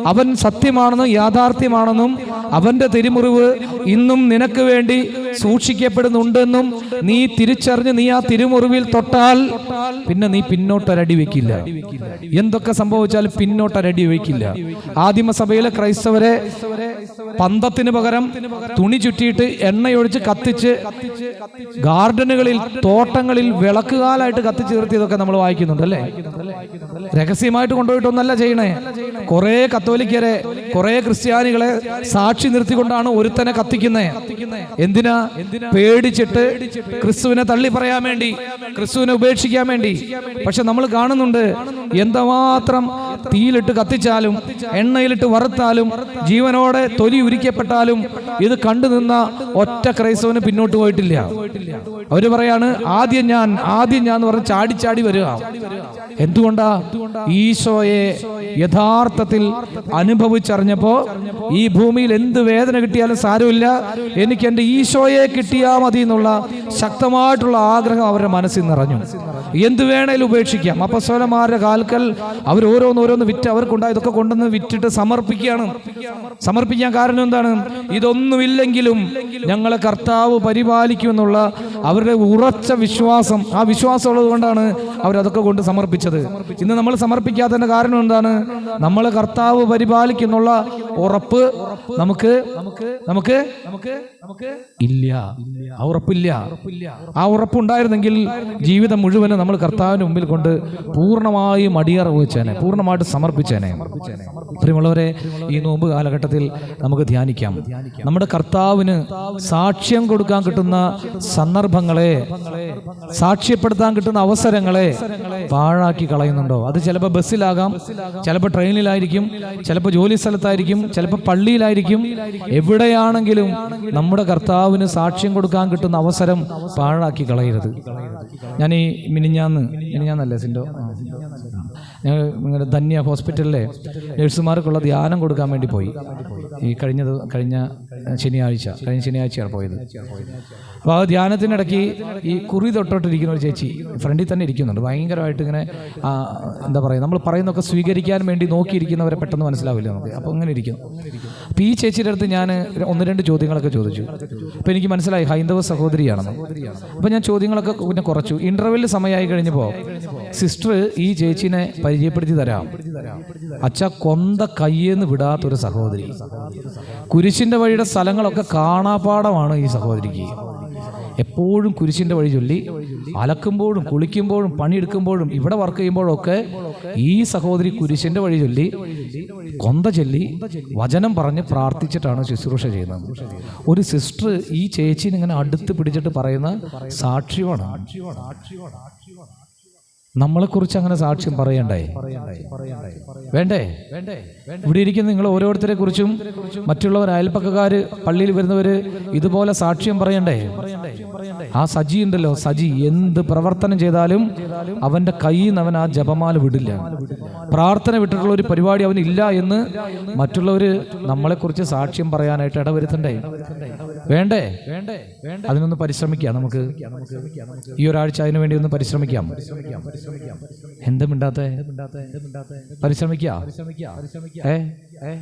അവൻ സത്യമാണെന്നും യാഥാർത്ഥ്യമാണെന്നും അവന്റെ തിരുമുറിവ് ഇന്നും നിനക്ക് വേണ്ടി സൂക്ഷിക്കപ്പെടുന്നുണ്ടെന്നും നീ തിരിച്ചറിഞ്ഞ് നീ ആ തിരുമുറിവിൽ തൊട്ടാൽ പിന്നെ നീ പിന്നോട്ടൊരടി വെക്കില്ല. എന്തൊക്കെ സംഭവിച്ചാലും പിന്നോട്ടൊരടി വെക്കില്ല. ആദിമസഭയിലെ ക്രൈസ്തവരെ പന്തത്തിന് പകരം തുണി ചുറ്റിയിട്ട് എണ്ണയൊഴിച്ച് കത്തിച്ച് ഗാർഡനുകളിൽ തോട്ടങ്ങളിൽ വിളക്കുകാലായിട്ട് കത്തിച്ച് നിർത്തിയതൊക്കെ നമ്മൾ വായിക്കുന്നുണ്ട് അല്ലേ? രഹസ്യമായിട്ട് കൊണ്ടുപോയിട്ടൊന്നല്ല ചെയ്യണേ. കുറെ കത്തോലിക്കരെ കുറെ ക്രിസ്ത്യാനികളെ സാക്ഷി നിർത്തിക്കൊണ്ടാണ് ഒരുത്തനെ കത്തിക്കുന്നത് എന്തിനാ? പേടിച്ചിട്ട്? ക്രിസ്തുവിനെ തള്ളി പറയാൻ വേണ്ടി ക്രിസ്തുവിനെ ഉപേക്ഷിക്കാൻ വേണ്ടി. പക്ഷെ നമ്മൾ കാണുന്നുണ്ട് എന്തുമാത്രം തീയിലിട്ട് കത്തിച്ചാലും എണ്ണയിലിട്ട് വറുത്താലും ജീവനോടെ തൊലി ഉരിക്കപ്പെട്ടാലും ഇത് കണ്ടു നിന്ന ഒറ്റ ക്രൈസ്തവന് പിന്നോട്ട് പോയിട്ടില്ല. അവർ പറയാണ് ആദ്യം ഞാൻ ആദ്യം ഞാൻ എന്ന് പറഞ്ഞ് ചാടി ചാടി വരിക. എന്തുകൊണ്ടാ? ഈശോയെ യഥാർത്ഥത്തിൽ അനുഭവിച്ചറിഞ്ഞപ്പോ ഈ ഭൂമിയിൽ എന്ത് വേദന കിട്ടിയാലും സാരമില്ല. എനിക്ക് എന്റെ ഈശോയെ കിട്ടിയാ മതി എന്നുള്ള ശക്തമായിട്ടുള്ള ആഗ്രഹം അവരുടെ മനസ്സിൽ നിറഞ്ഞു. എന്ത് വേണേലും ഉപേക്ഷിക്കാം. അപ്പസ്വലന്മാരുടെ കാൽക്കൽ അവർ ഓരോന്ന് വിറ്റ് അവർക്കുണ്ടായ ഇതൊക്കെ കൊണ്ടുവന്ന് വിറ്റിട്ട് സമർപ്പിക്കുകയാണ്. സമർപ്പിക്കാൻ കാരണം എന്താണ്? ഇതൊന്നുമില്ലെങ്കിലും ഞങ്ങളെ കർത്താവ് പരിപാലിക്കുമെന്നുള്ള അവരുടെ ഉറച്ച വിശ്വാസം ആ വിശ്വാസം ഉള്ളത് കൊണ്ടാണ് അവരതൊക്കെ കൊണ്ട് സമർപ്പിച്ചത്. ഇന്ന് നമ്മൾ സമർപ്പിക്കാത്തതിന്റെ കാരണം എന്താണ്? നമ്മൾ കർത്താവ് പരിപാലിക്കുന്നുള്ള ഉറപ്പ് നമുക്ക് നമുക്ക് നമുക്ക് നമുക്ക് ഇല്ല. ആ ഉറപ്പില്ല. ആ ഉറപ്പുണ്ടായിരുന്നെങ്കിൽ ജീവിതം മുഴുവനും നമ്മൾ കർത്താവിന്റെ മുമ്പിൽ കൊണ്ട് പൂർണമായും അടിയറവ് വെച്ചേനെ പൂർണമായിട്ട് സമർപ്പിച്ചേനെ. പ്രിയമുള്ളവരെ ഈ നോമ്പ് കാലഘട്ടത്തിൽ നമുക്ക് ധ്യാനിക്കാം. നമ്മുടെ കർത്താവിന് സാക്ഷ്യം കൊടുക്കാൻ കിട്ടുന്ന സന്ദർഭങ്ങളെ സാക്ഷ്യപ്പെടുത്താൻ കിട്ടുന്ന അവസരങ്ങളെ പാഴാക്കി കളയുന്നുണ്ടോ? അത് ചിലപ്പോൾ ബസ്സിലാകാം ചിലപ്പോൾ ട്രെയിനിലായിരിക്കും ചിലപ്പോൾ ജോലി സ്ഥലത്തായിരിക്കും ചിലപ്പോൾ പള്ളിയിലായിരിക്കും. എവിടെയാണെങ്കിലും നമ്മുടെ കർത്താവിന് സാക്ഷ്യം കൊടുക്കാൻ കിട്ടുന്ന അവസരം പാഴാക്കി കളയരുത്. ഞാൻ ഈ മിനിഞ്ഞാന്ന് മിനിഞ്ഞാന്നല്ലേ സിൻഡോ? ഞങ്ങൾ നിങ്ങളുടെ ധന്യ ഹോസ്പിറ്റലിലെ നഴ്സുമാർക്കുള്ള ധ്യാനം കൊടുക്കാൻ വേണ്ടി പോയി. ഈ കഴിഞ്ഞ കഴിഞ്ഞ ശനിയാഴ്ച കഴിഞ്ഞ ശനിയാഴ്ചയാണ് പോയത്. അപ്പോൾ ആ ധ്യാനത്തിനിടയ്ക്ക് ഈ കുറി തൊട്ടോട്ടിരിക്കുന്ന ഒരു ചേച്ചി ഫ്രണ്ടിൽ തന്നെ ഇരിക്കുന്നുണ്ട്. ഭയങ്കരമായിട്ട് ഇങ്ങനെ എന്താ പറയുക നമ്മൾ പറയുന്നൊക്കെ സ്വീകരിക്കാൻ വേണ്ടി നോക്കിയിരിക്കുന്നവരെ പെട്ടെന്ന് മനസ്സിലാവില്ല നമുക്ക്. അപ്പോൾ അങ്ങനെ ഇരിക്കും അപ്പോൾ ഈ ചേച്ചിയുടെ അടുത്ത് ഞാൻ ഒന്ന് രണ്ട് ചോദ്യങ്ങളൊക്കെ ചോദിച്ചു. അപ്പോൾ എനിക്ക് മനസ്സിലായി ഹൈന്ദവ സഹോദരിയാണെന്ന്. അപ്പോൾ ഞാൻ ചോദ്യങ്ങളൊക്കെ പിന്നെ കുറച്ചു. ഇന്റർവെല്ലിൽ സമയമായി കഴിഞ്ഞപ്പോൾ സിസ്റ്റർ ഈ ചേച്ചിനെ പരിചയപ്പെടുത്തി തരാം. അച്ഛ കൊന്ത കയ്യെന്ന് വിടാത്തൊരു സഹോദരി. കുരിശിന്റെ വഴിയുടെ സ്ഥലങ്ങളൊക്കെ കാണാപാഠമാണ് ഈ സഹോദരിക്ക്. എപ്പോഴും കുരിശിന്റെ വഴി ചൊല്ലി അലക്കുമ്പോഴും കുളിക്കുമ്പോഴും പണിയെടുക്കുമ്പോഴും ഇവിടെ വർക്ക് ചെയ്യുമ്പോഴൊക്കെ ഈ സഹോദരി കുരിശിന്റെ വഴി ചൊല്ലി കൊന്ത ചൊല്ലി വചനം പറഞ്ഞ് പ്രാർത്ഥിച്ചിട്ടാണ് ശുശ്രൂഷ ചെയ്യുന്നത്. ഒരു സിസ്റ്റർ ഈ ചേച്ചിനെ ഇങ്ങനെ അടുത്ത് പിടിച്ചിട്ട് പറയുന്ന സാക്ഷ്യമാണ്. നമ്മളെക്കുറിച്ച് അങ്ങനെ സാക്ഷ്യം പറയണ്ടേ വേണ്ടേ? ഇവിടെ ഇരിക്കുന്ന നിങ്ങൾ ഓരോരുത്തരെ കുറിച്ചും മറ്റുള്ളവർ അയൽപ്പക്കക്കാര് പള്ളിയിൽ വരുന്നവര് ഇതുപോലെ സാക്ഷ്യം പറയണ്ടേ? ആ സജി ഉണ്ടല്ലോ സജി. എന്ത് പ്രവർത്തനം ചെയ്താലും അവന്റെ കയ്യിൽ നിന്ന് അവൻ ആ ജപമാല വിടില്ല. പ്രാർത്ഥന വിട്ടിട്ടുള്ള ഒരു പരിപാടി അവനില്ല എന്ന് മറ്റുള്ളവര് നമ്മളെക്കുറിച്ച് സാക്ഷ്യം പറയാനായിട്ട് ഇടവരുത്തണ്ടേ? വേണ്ടേ? വേണ്ടേ അതിനൊന്ന് പരിശ്രമിക്കാം. നമുക്ക് ഈ ഒരാഴ്ച അതിനു വേണ്ടി ഒന്ന് പരിശ്രമിക്കാം. എന്ത് മിണ്ടാത്ത? പരിശ്രമിക്കാം? ഏ?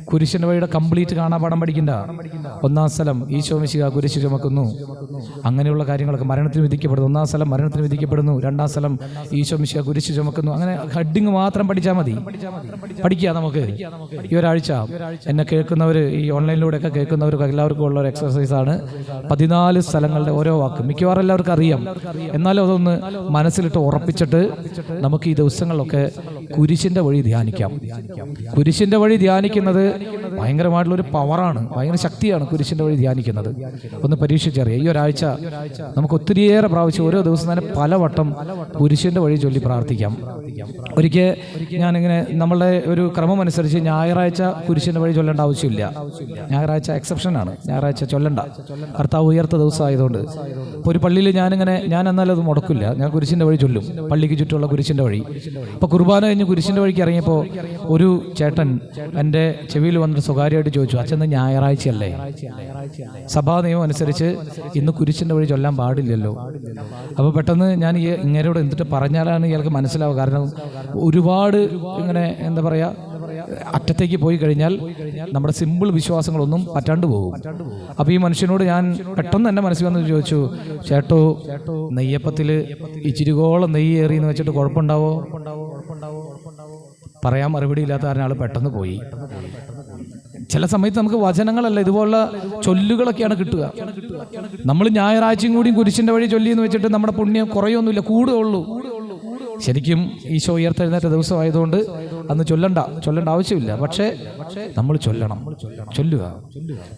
കുരിശിന്റെ വഴിയുടെ കംപ്ലീറ്റ് കാണാൻ പാഠം പഠിക്കണ്ട. ഒന്നാം സ്ഥലം ഈശോ മിശിക കുരിശ് ചുമക്കുന്നു. അങ്ങനെയുള്ള കാര്യങ്ങളൊക്കെ മരണത്തിന് വിധിക്കപ്പെടുന്നു. ഒന്നാം സ്ഥലം മരണത്തിന് വിധിക്കപ്പെടുന്നു. രണ്ടാം സ്ഥലം ഈശോ മിശിക കുരിശ് ചുമക്കുന്നു. അങ്ങനെ ഹെഡിങ് മാത്രം പഠിച്ചാൽ മതി. പഠിക്കുക നമുക്ക്. ഈ ഒരാഴ്ച എന്നെ കേൾക്കുന്നവർ ഈ ഓൺലൈനിലൂടെ ഒക്കെ കേൾക്കുന്നവർക്ക് എല്ലാവർക്കും ഉള്ള ഒരു എക്സസൈസ് പതിനാല് സ്ഥലങ്ങളുടെ ഓരോ വാക്ക് മിക്കവാറും എല്ലാവർക്കും അറിയാം. എന്നാലും അതൊന്ന് മനസ്സിലിട്ട് ഉറപ്പിച്ചിട്ട് നമുക്ക് ഈ ദിവസങ്ങളിലൊക്കെ കുരിശിന്റെ വഴി ധ്യാനിക്കാം. കുരിശിന്റെ വഴി ധ്യാനിക്കുന്നത് ഭയങ്കരമായിട്ടുള്ള ഒരു പവറാണ് ഭയങ്കര ശക്തിയാണ് കുരിശിന്റെ വഴി ധ്യാനിക്കുന്നത്. ഒന്ന് പരീക്ഷിച്ചറിയാം. ഈ ഒരാഴ്ച നമുക്ക് ഒത്തിരിയേറെ പ്രാവശ്യം ഓരോ ദിവസം തന്നെ പലവട്ടം കുരിശിന്റെ വഴി ചൊല്ലി പ്രാർത്ഥിക്കാം. ഒരിക്കൽ ഞാനിങ്ങനെ നമ്മളുടെ ഒരു ക്രമം അനുസരിച്ച് ഞായറാഴ്ച കുരിശിന്റെ വഴി ചൊല്ലേണ്ട ആവശ്യമില്ല. ഞായറാഴ്ച എക്സെപ്ഷനാണ് ഞായറാഴ്ച ചൊല്ലണ്ട. കർത്താവ് ഉയർത്ത ദിവസമായതുകൊണ്ട് ഇപ്പോൾ ഒരു പള്ളിയിൽ ഞാനിങ്ങനെ ഞാൻ എന്നാലും അത് മുടക്കില്ല. ഞാൻ കുരിശിന്റെ വഴി ചൊല്ലും. പള്ളിക്ക് ചുറ്റുമുള്ള കുരിശിന്റെ വഴി. അപ്പോൾ കുർബാന കഴിഞ്ഞ് കുരിശിന്റെ വഴിക്ക് ഇറങ്ങിയപ്പോൾ ഒരു ചേട്ടൻ എന്റെ ചെവിയിൽ വന്നിട്ട് സ്വകാര്യമായിട്ട് ചോദിച്ചു അച്ഛൻ ഞായറാഴ്ചയല്ലേ? സഭാ നിയമം അനുസരിച്ച് ഇന്ന് കുരിശിന്റെ വഴി ചൊല്ലാൻ പാടില്ലല്ലോ. അപ്പോൾ പെട്ടെന്ന് ഞാൻ ഇങ്ങനെയോട് എന്തിട്ട് പറഞ്ഞാലാണ് ഇയാൾക്ക് മനസ്സിലാവുക. കാരണം ഒരുപാട് ഇങ്ങനെ എന്താ പറയുക അറ്റത്തേക്ക് പോയി കഴിഞ്ഞാൽ നമ്മുടെ സിമ്പിൾ വിശ്വാസങ്ങളൊന്നും പറ്റാണ്ട് പോകും. അപ്പോൾ ഈ മനുഷ്യനോട് ഞാൻ പെട്ടെന്ന് തന്നെ മനസ്സിൽ വന്ന് ചോദിച്ചു ചേട്ടോ നെയ്യപ്പത്തിൽ ഇച്ചിരികോളം നെയ്യ് ഏറി എന്ന് വെച്ചിട്ട് കുഴപ്പമുണ്ടാവോ? പറയാൻ മറുപടി ഇല്ലാത്ത ആൾ പെട്ടെന്ന് പോയി. ചില സമയത്ത് നമുക്ക് വചനങ്ങളല്ല ഇതുപോലുള്ള ചൊല്ലുകളൊക്കെയാണ് കിട്ടുക. നമ്മൾ ഞായറാഴ്ചയും കൂടി കുരിശിന്റെ വഴി ചൊല്ലി എന്ന് വെച്ചിട്ട് നമ്മുടെ പുണ്യം കുറയൊന്നുമില്ല കൂടുകയുള്ളൂ. ശരിക്കും ഈശോ ഉയർത്തെഴുന്നേറ്റ ദിവസമായതുകൊണ്ട് അന്ന് ചൊല്ലണ്ട ചൊല്ലേണ്ട ആവശ്യമില്ല. പക്ഷേ നമ്മൾ ചൊല്ലണം ചൊല്ലുക.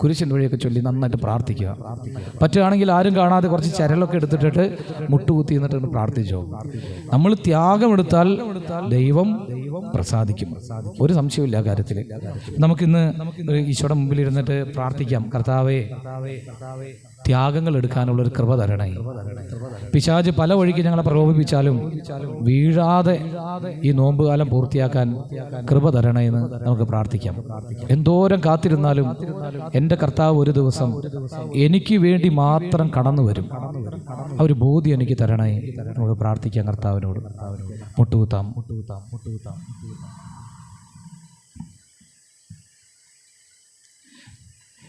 കുരിശൻ വഴിയൊക്കെ ചൊല്ലി നന്നായിട്ട് പ്രാർത്ഥിക്കുക. പറ്റുകയാണെങ്കിൽ ആരും കാണാതെ കുറച്ച് ചരലൊക്കെ എടുത്തിട്ടിട്ട് മുട്ടുകുത്തി എന്നിട്ട് പ്രാർത്ഥിച്ചോ നമ്മൾ ത്യാഗമെടുത്താൽ ദൈവം പ്രസാദിക്കും. ഒരു സംശയമില്ല ആ കാര്യത്തിൽ. നമുക്കിന്ന് ഈശോയുടെ മുമ്പിൽ ഇരുന്നിട്ട് പ്രാർത്ഥിക്കാം. കർത്താവേ ത്യാഗങ്ങൾ എടുക്കാനുള്ള ഒരു കൃപ തരണേ. പിശാജ് പല വഴിക്ക് ഞങ്ങളെ പ്രലോഭിപ്പിച്ചാലും വീഴാതെ ഈ നോമ്പുകാലം പൂർത്തിയാക്കാൻ കൃപ തരണേ എന്ന് നമുക്ക് പ്രാർത്ഥിക്കാം. എന്തോരം കാത്തിരുന്നാലും എന്റെ കർത്താവ് ഒരു ദിവസം എനിക്ക് വേണ്ടി മാത്രം കടന്നു വരും. ആ ഒരു ബോധ്യം എനിക്ക് തരണേ നമുക്ക് പ്രാർത്ഥിക്കാം കർത്താവിനോട്. മുട്ടുകുത്താം മുട്ടുകുത്താം മുട്ടുകുത്താം.